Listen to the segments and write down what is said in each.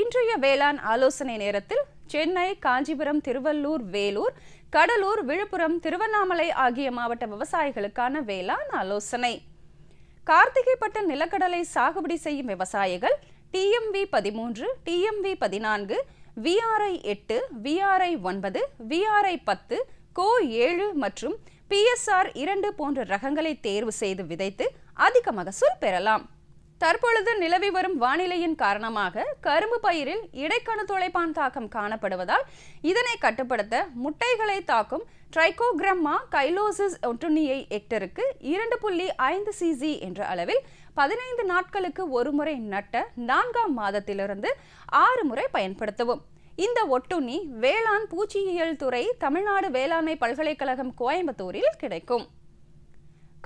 இன்றைய வேளாண் ஆலோசனை நேரத்தில் சென்னை காஞ்சிபுரம் திருவள்ளூர் வேலூர் கடலூர் விழுப்புரம் திருவண்ணாமலை ஆகிய மாவட்ட விவசாயிகளுக்கான வேளாண் ஆலோசனை. கார்த்திகைப்பட்ட நிலக்கடலை சாகுபடி செய்யும் விவசாயிகள் டிஎம்வி பதிமூன்று டிஎம்வி பதினான்கு விஆர்ஐ எட்டு விஆர்ஐ ஒன்பது விஆர்ஐ பத்து கோ ஏழு மற்றும் பிஎஸ்ஆர் இரண்டு போன்ற ரகங்களை தேர்வு செய்து விதைத்து அதிக மகசூல் பெறலாம். தற்பொழுது நிலவி வரும் வானிலையின் காரணமாக கரும்பு பயிரில் இடைக்கணு துளைப்பான் தாக்கம் காணப்படுவதால் இதனை கட்டுப்படுத்த முட்டைகளை தாக்கும் ட்ரைகோகிரம்மா கைலோசிஸ் ஒட்டுண்ணியை ஹெக்டருக்கு இரண்டு புள்ளி ஐந்து சிசி என்ற அளவில் பதினைந்து நாட்களுக்கு ஒருமுறை நட்ட நான்காம் மாதத்திலிருந்து ஆறு முறை பயன்படுத்தவும். இந்த ஒட்டுண்ணி வேளாண் பூச்சியியல் துறை தமிழ்நாடு வேளாண்மை பல்கலைக்கழகம் கோயம்புத்தூரில் கிடைக்கும்.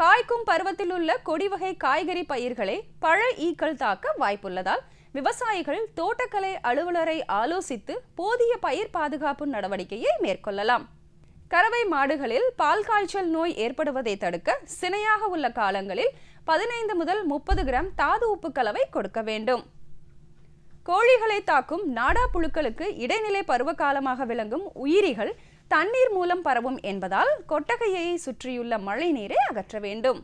காய்க்கும் பருவத்தில் உள்ள கொடி வகை காய்கறி பயிர்களை பழ ஈக்கள் தாக்க வாய்ப்புள்ளதால் விவசாயிகள் தோட்டக்கலை அலுவலரை ஆலோசித்து போதிய பயிர் பாதுகாப்பு நடவடிக்கையை மேற்கொள்ளலாம். கறவை மாடுகளில் பால் காய்ச்சல் நோய் ஏற்படுவதை தடுக்க சினையாக உள்ள காலங்களில் பதினைந்து முதல் முப்பது கிராம் தாது உப்பு கலவை கொடுக்க வேண்டும். கோழிகளை தாக்கும் நாடா புழுக்களுக்கு இடைநிலை பருவ காலமாக விளங்கும் உயிரிகள் தண்ணீர் மூலம் பரவும் என்பதால் கொட்டகையை சுற்றியுள்ள மழை நீரை அகற்ற வேண்டும்.